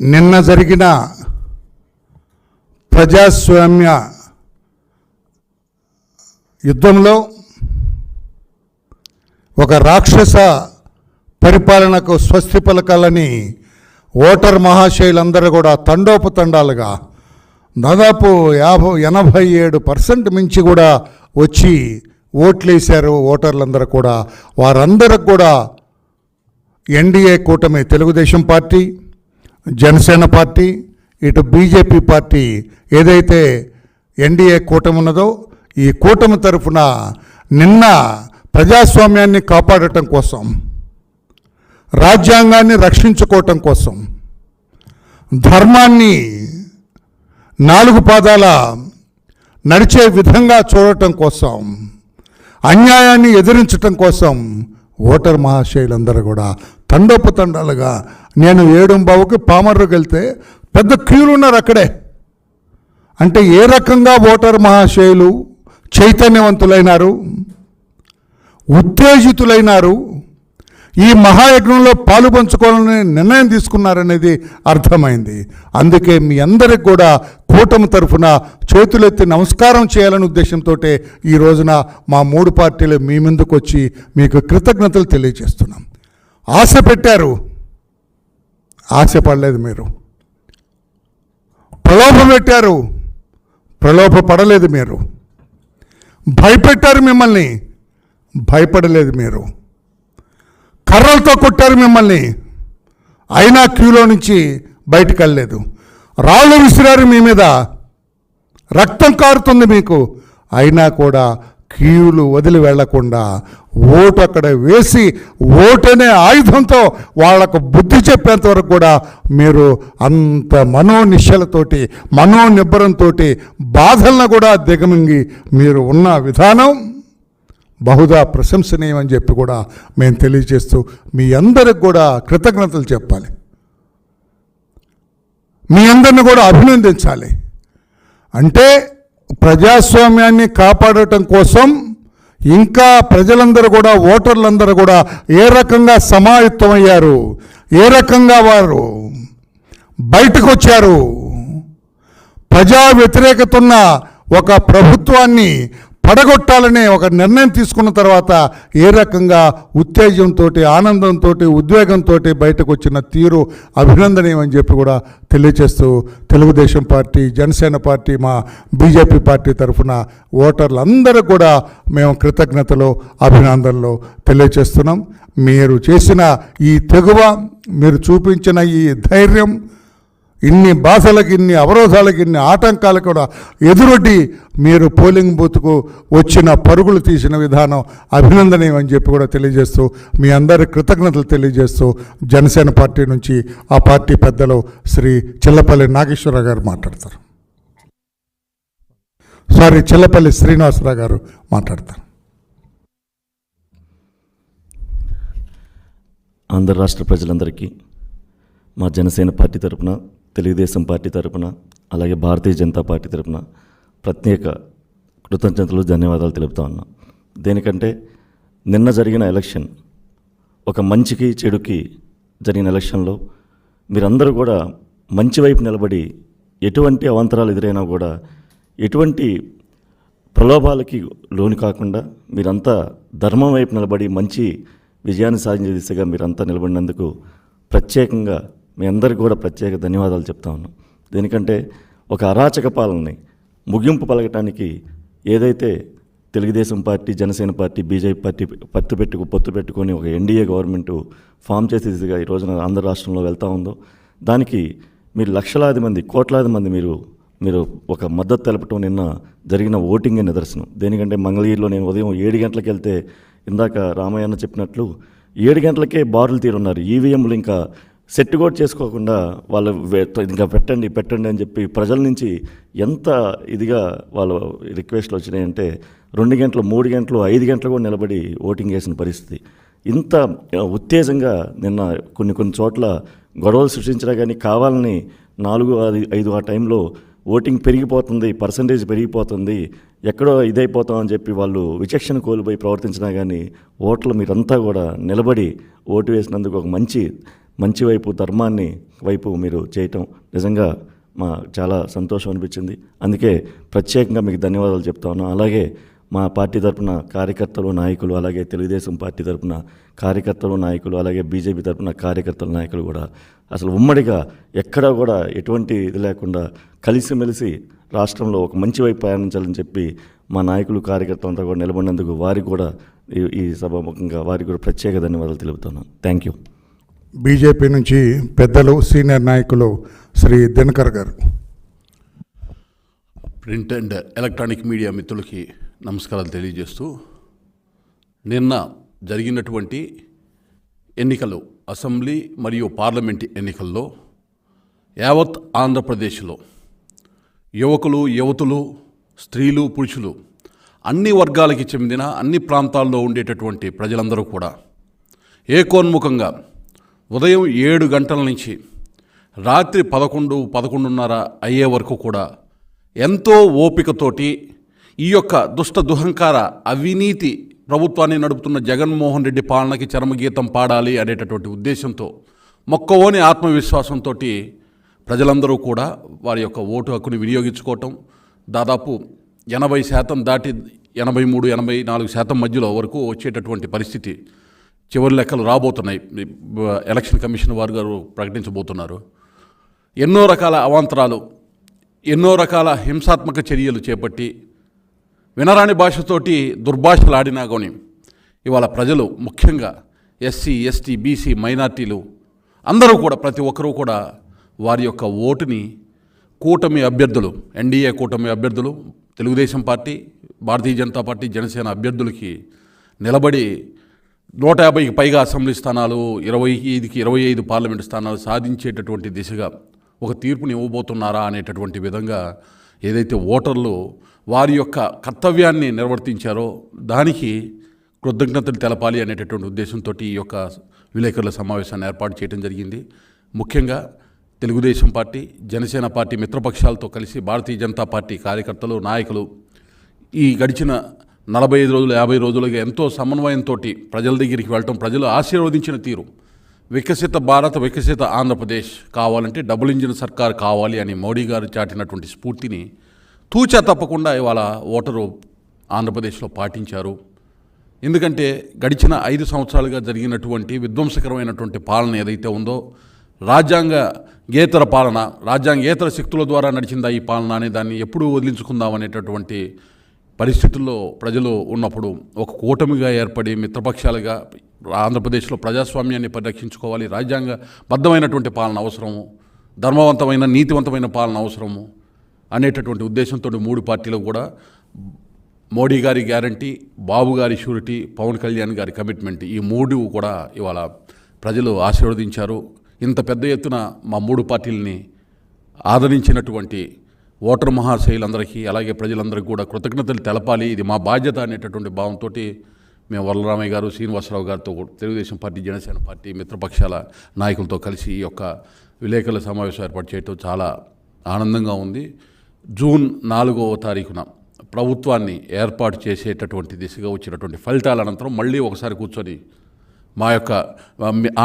నిన్న జరిగిన ప్రజాస్వామ్య యుద్ధంలో ఒక రాక్షస పరిపాలనకు స్వస్తి పలకాలని ఓటర్ మహాశయులందరూ కూడా తండోపతండాలుగా దాదాపు యాభై ఎనభై ఏడు పర్సెంట్ మించి కూడా వచ్చి ఓట్లేశారు ఓటర్లందరూ కూడా. వారందరికి కూడా ఎన్డీఏ కూటమి తెలుగుదేశం పార్టీ జనసేన పార్టీ ఇటు బీజేపీ పార్టీ ఏదైతే ఎన్డీఏ కూటమి ఉన్నదో ఈ కూటమి తరఫున నిన్న ప్రజాస్వామ్యాన్ని కాపాడటం కోసం రాజ్యాంగాన్ని రక్షించుకోవటం కోసం ధర్మాన్ని నాలుగు పాదాల నడిచే విధంగా చూడటం కోసం అన్యాయాన్ని ఎదిరించటం కోసం ఓటర్ మహాశయులందరూ కూడా తండోపతండాలుగా నేను ఏడుంబావుకి పామర్రుకి వెళ్తే పెద్ద క్యూలు ఉన్నారు అక్కడే. అంటే ఏ రకంగా ఓటర్ మహాశయులు చైతన్యవంతులైనారు? ఉత్తేజితులైనారు? ఈ మహాయజ్ఞంలో పాలు పంచుకోవాలని నిర్ణయం తీసుకున్నారనేది అర్థమైంది. అందుకే మీ అందరికి కూడా కూటమి తరఫున చేతులెత్తి నమస్కారం చేయాలనే ఉద్దేశంతో ఈ రోజున మా మూడు పార్టీలు మీ ముందుకు వచ్చి మీకు కృతజ్ఞతలు తెలియజేస్తున్నాం. ఆశ పెట్టారు. ఆశ పడలేదు మీరు. ప్రలోభం పెట్టారు. ప్రలోభ పడలేదు మీరు. భయపెట్టారు మిమ్మల్ని. భయపడలేదు మీరు. కర్రలతో కొట్టారు మిమ్మల్ని. అయినా క్యూలో నుంచి బయటకు వెళ్ళలేదు. రాళ్ళు విసిరారు మీ మీద. రక్తం కారుతుంది మీకు. అయినా కూడా క్యూలు వదిలి వెళ్ళకుండా ఓటు అక్కడ వేసి ఓటనే ఆయుధంతో వాళ్ళకు బుద్ధి చెప్పేంత వరకు కూడా మీరు అంత మనోనిశ్చలతోటి మనోనిబ్బరంతో బాధలను కూడా దిగమింగి మీరు ఉన్న విధానం బహుదా ప్రశంసనీయమని చెప్పి కూడా మేము తెలియజేస్తూ మీ అందరికి కూడా కృతజ్ఞతలు చెప్పాలి. మీ అందరిని కూడా అభినందించాలి. అంటే ప్రజాస్వామ్యాన్ని కాపాడటం కోసం ఇంకా ప్రజలందరూ కూడా ఓటర్లందరూ కూడా ఏ రకంగా సమాయుత్తమయ్యారు ఏ రకంగా వారు బయటకు వచ్చారు ప్రజా వ్యతిరేకత ఉన్న ఒక ప్రభుత్వాన్ని పడగొట్టాలనే ఒక నిర్ణయం తీసుకున్న తర్వాత ఏ రకంగా ఉత్తేజంతో ఆనందంతో ఉద్వేగంతో బయటకు వచ్చిన తీరు అభినందనీయమని చెప్పి కూడా తెలియజేస్తూ తెలుగుదేశం పార్టీ జనసేన పార్టీ మా బీజేపీ పార్టీ తరఫున ఓటర్లందరూ కూడా మేము కృతజ్ఞతలు అభినందనలు తెలియజేస్తున్నాం మీరు చేసిన ఈ తెగువ మీరు చూపించిన ఈ ధైర్యం ఇన్ని బాధలకు ఇన్ని అవరోధాలకు ఇన్ని ఆటంకాలు కూడా ఎదురొడ్డి మీరు పోలింగ్ బూత్కు వచ్చిన పరుగులు తీసిన విధానం అభినందనీయం అని చెప్పి కూడా తెలియజేస్తూ మీ అందరి కృతజ్ఞతలు తెలియజేస్తూ జనసేన పార్టీ నుంచి ఆ పార్టీ పెద్దలు శ్రీ చిల్లపల్లి నాగేశ్వరరావు గారు మాట్లాడతారు. సారీ చిల్లపల్లి శ్రీనివాసరావు గారు మాట్లాడతారు. ఆంధ్ర రాష్ట్ర ప్రజలందరికీ మా జనసేన పార్టీ తరపున తెలుగుదేశం పార్టీ తరపున అలాగే భారతీయ జనతా పార్టీ తరపున ప్రత్యేక కృతజ్ఞతలు ధన్యవాదాలు తెలుపుతా ఉన్నా. దేనికంటే నిన్న జరిగిన ఎలక్షన్ ఒక మంచికి చెడుకి జరిగిన ఎలక్షన్లో మీరందరూ కూడా మంచి వైపు నిలబడి ఎటువంటి అవాంతరాలు ఎదురైనా కూడా ఎటువంటి ప్రలోభాలకి లోను కాకుండా మీరంతా ధర్మం వైపు నిలబడి మంచి విజయాన్ని సాధించే దిశగా మీరంతా నిలబడినందుకు ప్రత్యేకంగా మీ అందరికీ కూడా ప్రత్యేక ధన్యవాదాలు చెప్తా ఉన్నాం దేనికంటే ఒక అరాచక పాలనని ముగింపు పలకటానికి ఏదైతే Telugudesam party Janasena party BJP party పత్తు పెట్టుకు పొత్తు పెట్టుకొని ఒక ఎన్డీఏ గవర్నమెంట్ ఫామ్ చేసేదిగా ఈ రోజున ఆంధ్ర రాష్ట్రంలో వెళ్తూ ఉందో దానికి మీరు లక్షలాది మంది కోట్లాది మంది మీరు మీరు ఒక మద్దతు తెలపటం నిన్న జరిగిన ఓటింగే నిదర్శనం. దేనికంటే మంగళగిరిలో నేను ఉదయం ఏడు గంటలకు వెళ్తే ఇందాక రామయ్యన్న చెప్పినట్లు ఏడు గంటలకే బారులు తీరున్నారు. ఈవీఎంలు ఇంకా సెట్ కూడా చేసుకోకుండా వాళ్ళు ఇంకా పెట్టండి పెట్టండి అని చెప్పి ప్రజల నుంచి ఎంత ఇదిగా వాళ్ళు రిక్వెస్ట్లు వచ్చినాయంటే రెండు గంటలు మూడు గంటలు ఐదు గంటలు కూడా నిలబడి ఓటింగ్ చేసిన పరిస్థితి. ఇంత ఉత్తేజంగా నిన్న కొన్ని కొన్ని చోట్ల గొడవలు సృష్టించినా కానీ కావాలని నాలుగు అది ఐదు ఆ టైంలో ఓటింగ్ పెరిగిపోతుంది పర్సంటేజ్ పెరిగిపోతుంది ఎక్కడో ఇదైపోతాం అని చెప్పి వాళ్ళు విచక్షణ కోల్పోయి ప్రవర్తించినా కానీ ఓట్లు మీరంతా కూడా నిలబడి ఓటు వేసినందుకు ఒక మంచి మంచి వైపు ధర్మాన్ని వైపు మీరు చేయటం నిజంగా మా చాలా సంతోషం అనిపించింది. అందుకే ప్రత్యేకంగా మీకు ధన్యవాదాలు చెప్తా ఉన్నాను. అలాగే మా పార్టీ తరపున కార్యకర్తలు నాయకులు అలాగే తెలుగుదేశం పార్టీ తరపున కార్యకర్తలు నాయకులు అలాగే బీజేపీ తరపున కార్యకర్తల నాయకులు కూడా అసలు ఉమ్మడిగా ఎక్కడా కూడా ఎటువంటి ఇది లేకుండా కలిసిమెలిసి రాష్ట్రంలో ఒక మంచి వైపు ప్రయాణించాలని చెప్పి మా నాయకులు కార్యకర్తలు అంతా కూడా నిలబడినందుకు వారికి కూడా ఈ- ఈ సభాముఖంగా వారికి కూడా ప్రత్యేక ధన్యవాదాలు తెలుపుతున్నాను. Thank you. బీజేపీ నుంచి పెద్దలు సీనియర్ నాయకులు శ్రీ దినకర్ గారు. ప్రింట్ అండ్ ఎలక్ట్రానిక్ మీడియా మిత్రులకి నమస్కారాలు తెలియజేస్తూ నిన్న జరిగినటువంటి ఎన్నికలు అసెంబ్లీ మరియు పార్లమెంట్ ఎన్నికల్లో యావత్ ఆంధ్రప్రదేశ్లో యువకులు యువతులు స్త్రీలు పురుషులు అన్ని వర్గాలకి చెందిన అన్ని ప్రాంతాల్లో ఉండేటటువంటి ప్రజలందరూ కూడా ఏకోన్ముఖంగా ఉదయం ఏడు గంటల నుంచి రాత్రి పదకొండు పదకొండున్నర అయ్యే వరకు కూడా ఎంతో ఓపికతోటి ఈ యొక్క దుష్ట దుహంకార అవినీతి ప్రభుత్వాన్ని నడుపుతున్న జగన్మోహన్ రెడ్డి పాలనకి చరమగీతం పాడాలి అనేటటువంటి ఉద్దేశంతో మొక్కవోని ఆత్మవిశ్వాసంతో ప్రజలందరూ కూడా వారి యొక్క ఓటు హక్కుని వినియోగించుకోవటం దాదాపు ఎనభై శాతం దాటి ఎనభై మూడు ఎనభై నాలుగు శాతం మధ్యలో వరకు వచ్చేటటువంటి పరిస్థితి. చివరి లెక్కలు రాబోతున్నాయి. ఎలక్షన్ కమిషన్ వారు గారు ప్రకటించబోతున్నారు. ఎన్నో రకాల అవాంతరాలు ఎన్నో రకాల హింసాత్మక చర్యలు చేపట్టి వినరాని భాషతోటి దుర్భాషలాడినా కానీ ఇవాళ ప్రజలు ముఖ్యంగా ఎస్సీ ఎస్టీ బీసీ మైనార్టీలు అందరూ కూడా ప్రతి ఒక్కరూ కూడా వారి యొక్క ఓటుని కూటమి అభ్యర్థులు ఎన్డీఏ కూటమి అభ్యర్థులు తెలుగుదేశం పార్టీ భారతీయ జనతా పార్టీ జనసేన అభ్యర్థులకి నిలబడి నూట యాభైకి పైగా అసెంబ్లీ స్థానాలు ఇరవై ఐదుకి ఇరవై ఐదు పార్లమెంటు స్థానాలు సాధించేటటువంటి దిశగా ఒక తీర్పుని ఇవ్వబోతున్నారా అనేటటువంటి విధంగా ఏదైతే ఓటర్లు వారి యొక్క కర్తవ్యాన్ని నిర్వర్తించారో దానికి కృతజ్ఞతలు తెలపాలి అనేటటువంటి ఉద్దేశంతో ఈ యొక్క విలేకరుల సమావేశాన్ని ఏర్పాటు చేయడం జరిగింది. ముఖ్యంగా తెలుగుదేశం పార్టీ జనసేన పార్టీ మిత్రపక్షాలతో కలిసి భారతీయ జనతా పార్టీ కార్యకర్తలు నాయకులు ఈ గడిచిన నలభై ఐదు రోజులు యాభై రోజులుగా ఎంతో సమన్వయంతో ప్రజల దగ్గరికి వెళ్ళటం ప్రజలు ఆశీర్వదించిన తీరు. వికసిత భారత్ వికసిత ఆంధ్రప్రదేశ్ కావాలంటే డబుల్ ఇంజిన్ సర్కార్ కావాలి అని మోడీ గారు చాటినటువంటి స్ఫూర్తిని తూచా తప్పకుండా ఇవాళ ఓటరు ఆంధ్రప్రదేశ్లో పాటించారు. ఎందుకంటే గడిచిన ఐదు సంవత్సరాలుగా జరిగినటువంటి విధ్వంసకరమైనటువంటి పాలన ఏదైతే ఉందో రాజ్యాంగ గేతర పాలన రాజ్యాంగేతర శక్తుల ద్వారా నడిచిందా ఈ పాలన అనే దాన్ని ఎప్పుడు వదిలించుకుందాం అనేటటువంటి పరిస్థితుల్లో ప్రజలు ఉన్నప్పుడు ఒక కూటమిగా ఏర్పడి మిత్రపక్షాలుగా ఆంధ్రప్రదేశ్లో ప్రజాస్వామ్యాన్ని పరిరక్షించుకోవాలి రాజ్యాంగ బద్ధమైనటువంటి పాలన అవసరము ధర్మవంతమైన నీతివంతమైన పాలన అవసరము అనేటటువంటి ఉద్దేశంతో మూడు పార్టీలు కూడా మోడీ గారి గ్యారంటీ బాబు గారి షూరిటీ పవన్ కళ్యాణ్ గారి కమిట్మెంట్ ఈ మూడు కూడా ఇవాళ ప్రజలు ఆశీర్వదించారు. ఇంత పెద్ద ఎత్తున మా మూడు పార్టీలని ఆదరించినటువంటి ఓటర్ మహాశైలందరికీ అలాగే ప్రజలందరికీ కూడా కృతజ్ఞతలు తెలపాలి. ఇది మా బాధ్యత అనేటటువంటి భావంతో మేము వరలరామయ్య గారు శ్రీనివాసరావు గారితో కూడా తెలుగుదేశం పార్టీ జనసేన పార్టీ మిత్రపక్షాల నాయకులతో కలిసి ఈ యొక్క విలేకరుల సమావేశం ఏర్పాటు చేయటం చాలా ఆనందంగా ఉంది. జూన్ నాలుగవ తారీఖున ప్రభుత్వాన్ని ఏర్పాటు చేసేటటువంటి దిశగా వచ్చినటువంటి ఫలితాల అనంతరం మళ్ళీ ఒకసారి కూర్చొని మా యొక్క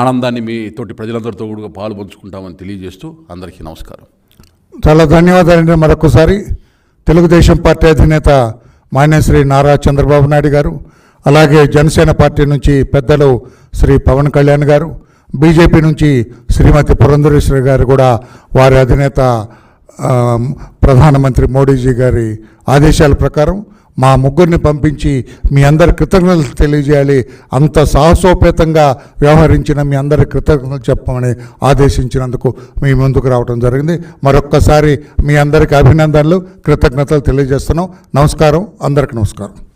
ఆనందాన్ని మీ ఆనందాన్ని ప్రజలందరితో కూడా పాలు పంచుకుంటామని తెలియజేస్తూ అందరికీ నమస్కారం. చాలా ధన్యవాదాలండి మరొకసారి. తెలుగుదేశం పార్టీ అధినేత మాన్యశ్రీ నారా చంద్రబాబు నాయుడు గారు అలాగే జనసేన పార్టీ నుంచి పెద్దలు శ్రీ పవన్ కళ్యాణ్ గారు బీజేపీ నుంచి శ్రీమతి పురంధరేశ్వరి గారు కూడా వారి అధినేత ప్రధానమంత్రి మోడీజీ గారి ఆదేశాల ప్రకారం మా ముగ్గురిని పంపించి మీ అందరి కృతజ్ఞతలు తెలియజేయాలి. అంత సాహసోపేతంగా వ్యవహరించిన మీ అందరి కృతజ్ఞతలు చెప్పమని ఆదేశించినందుకు మీ ముందుకు రావడం జరిగింది. మరొక్కసారి మీ అందరికి అభినందనలు కృతజ్ఞతలు తెలియజేస్తున్నాం. నమస్కారం. అందరికీ నమస్కారం.